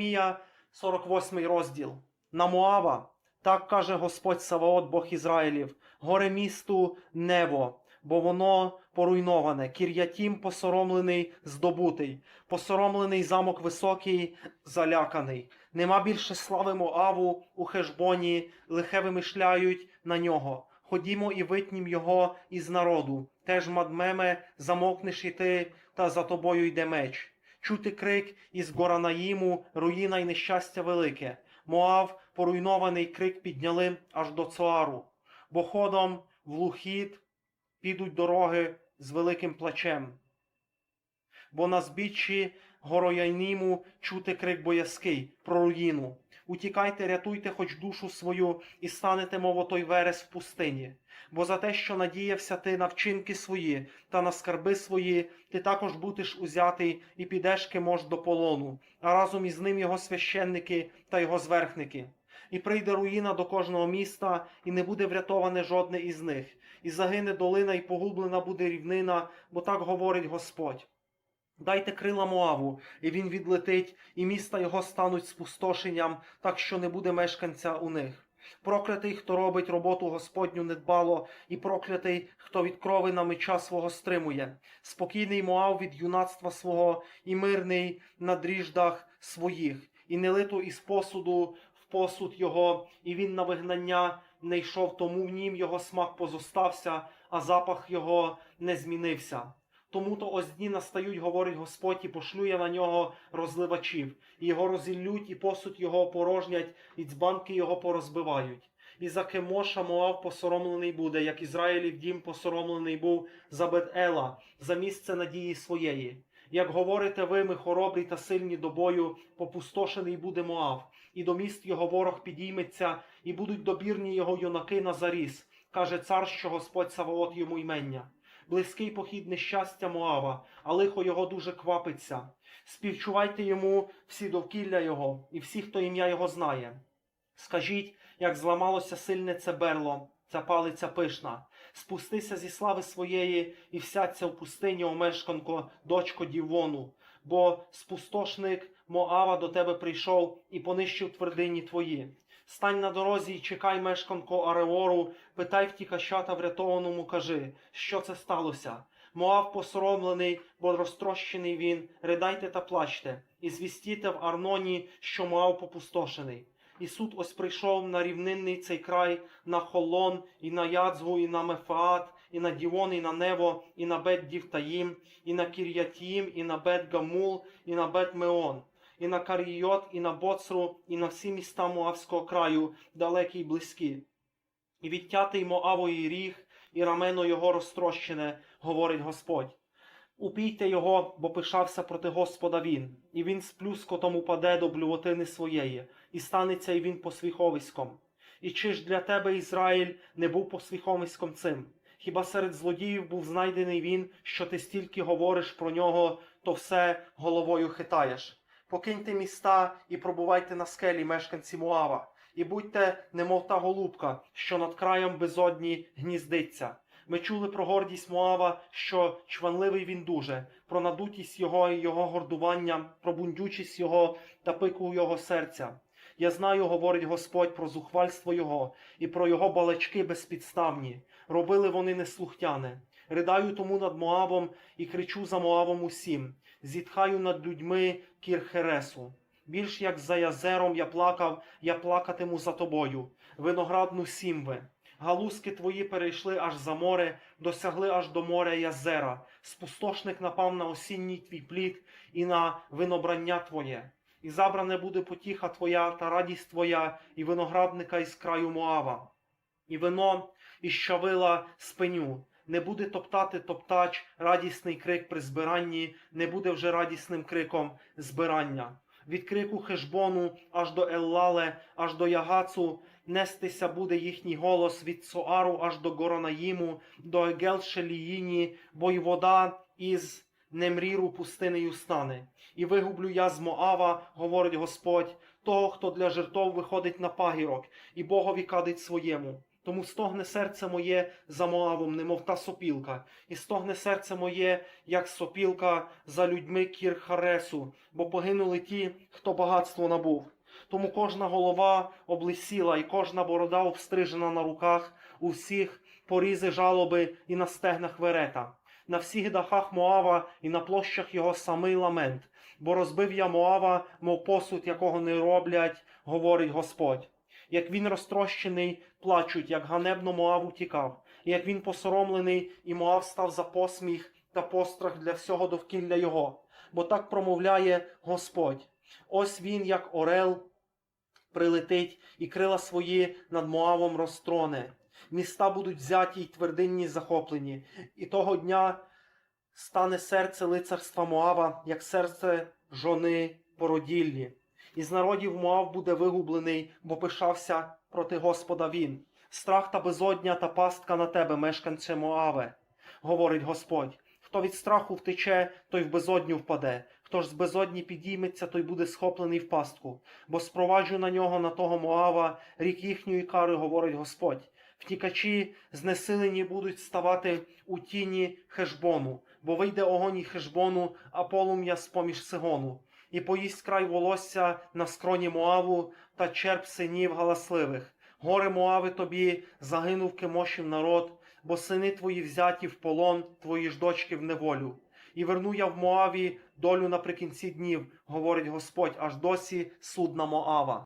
Мія, 48 розділ. На Моава, так каже Господь Саваот, Бог Ізраїлів, горе місту Нево, бо воно поруйноване, Кір'ятім посоромлений, здобутий, посоромлений замок високий, заляканий. Нема більше слави Моаву у Хешбоні, лихе вимишляють на нього. Ходімо і витнім його із народу. Теж мадмеме, замовкнеш і ти, та за тобою йде меч. Чути крик із Горанаїму, руїна й нещастя велике. Моав, поруйнований крик підняли аж до Цоару, бо ходом в лухіт підуть дороги з великим плачем. Бо на збіччі Горояйніму чути крик боязкий про руїну. Утікайте, рятуйте хоч душу свою, і станете, мов отой верес в пустині. Бо за те, що надіявся ти на вчинки свої та на скарби свої, ти також будеш узятий і підеш кимож до полону, а разом із ним його священники та його зверхники. І прийде руїна до кожного міста, і не буде врятоване жодне із них, і загине долина, і погублена буде рівнина, бо так говорить Господь. Дайте крила Моаву, і він відлетить, і міста його стануть спустошенням, так що не буде мешканця у них. Проклятий, хто робить роботу Господню недбало, і проклятий, хто від крови на меча свого стримує. Спокійний Моав від юнацтва свого, і мирний на дріждах своїх, і не литу із посуду в посуд його, і він на вигнання не йшов, тому в нім його смак позостався, а запах його не змінився. Тому то ось дні настають, говорить Господь, і пошлю я на нього розливачів, і його розіллють, і посуд його опорожнять, і дзбанки його порозбивають. І за Кемоша Моав посоромлений буде, як Ізраїлів дім посоромлений був за Бет-Ела, за місце надії своєї. Як говорите ви, ми хоробрі та сильні до бою, попустошений буде Моав, і до міст його ворог підійметься, і будуть добірні його юнаки на заріз, каже цар, що Господь Саваот йому ймення близький похід нещастя Моава, а лихо його дуже квапиться. Співчувайте йому всі довкілля його, і всі, хто ім'я його знає. Скажіть, як зламалося сильне це берло, ця палиця пишна. Спустися зі слави своєї і всяться в пустині, о мешканко, дочко Дівону, бо спустошник Моава до тебе прийшов і понищив твердині твої. Стань на дорозі і чекай мешканко Ареору, питай втікача врятованому, кажи, що це сталося. Моав посоромлений, бо розтрощений він, ридайте та плачте, і звістіте в Арноні, що Моав попустошений. І суд ось прийшов на рівнинний цей край, на Холон, і на Ядзву, і на Мефаат, і на Дівон, і на Нево, і на Бет Дівтаїм, і на Кір'ятіїм, і на Бет Гамул, і на Бет Меон і на Карійот, і на Боцру, і на всі міста Моавського краю, далекі й близькі. І відтятий Моавої ріг, і рамено його розтрощене, говорить Господь. Упійте його, бо пишався проти Господа він, і він з плюскотом упаде до блювотини своєї, і станеться й він посвіховиськом. І чи ж для тебе, Ізраїль, не був посвіховиськом цим? Хіба серед злодіїв був знайдений він, що ти стільки говориш про нього, то все головою хитаєш? Покиньте міста і пробувайте на скелі мешканці Муава, і будьте, немов та голубка, що над краєм безодні гніздиться. Ми чули про гордість Моава, що чванливий він дуже, про надутість його і його гордування, про бундючість його та пику його серця. Я знаю, говорить Господь, про зухвальство його і про його балачки безпідставні. Робили вони неслухтяне. Ридаю тому над Моавом і кричу за Моавом усім. Зітхаю над людьми Кірхересу. Більш як за язером я плакав, я плакатиму за тобою, виноградну сімве. Галузки твої перейшли аж за море, досягли аж до моря Язера. Спустошник напав на осінній твій плід і на винобрання твоє. І забране буде потіха твоя та радість твоя, і виноградника із краю Моава. І вино і щавила спиню. Не буде топтати топтач, радісний крик при збиранні, не буде вже радісним криком збирання. Від крику Хешбону аж до Еллале, аж до Ягацу, нестися буде їхній голос від Соару аж до Горонаїму, до Егел-Шеліїні, бо й вода із Немріру пустинею стане. І вигублю я з Моава, говорить Господь, того, хто для жертов виходить на пагірок, і Богові кадить своєму. Тому стогне серце моє за Моавом, немов та сопілка, і стогне серце моє, як сопілка за людьми кір Харесу, бо погинули ті, хто багатство набув. Тому кожна голова облисіла, і кожна борода обстрижена на руках, у всіх порізи жалоби і на стегнах верета. На всіх дахах Моава і на площах його самий ламент, бо розбив я Моава, мов посуд, якого не роблять, говорить Господь. Як він розтрощений, плачуть, як ганебно Моав утікав, як він посоромлений, і Моав став за посміх та пострах для всього довкілля його. Бо так промовляє Господь. Ось він, як орел, прилетить і крила свої над Моавом розтроне. Міста будуть взяті й твердинні захоплені, і того дня стане серце лицарства Моава, як серце жони породіллі. Із народів Моав буде вигублений, бо пишався проти Господа він. Страх та безодня та пастка на тебе, мешканче Моаве, говорить Господь. Хто від страху втече, той в безодню впаде. Хто ж з безодні підійметься, той буде схоплений в пастку. Бо спроваджу на нього, на того Моава, рік їхньої кари, говорить Господь. Втікачі знесилені будуть ставати у тіні Хешбону, бо вийде огонь і Хешбону, а полум'я з-поміж Сигону. І поїсть край волосся на скроні Моаву та черп синів галасливих. Горе Моави тобі, загинув кимошів народ, бо сини твої взяті в полон, твої ж дочки в неволю. І верну я в Моаві долю наприкінці днів, говорить Господь, аж досі судна Моава.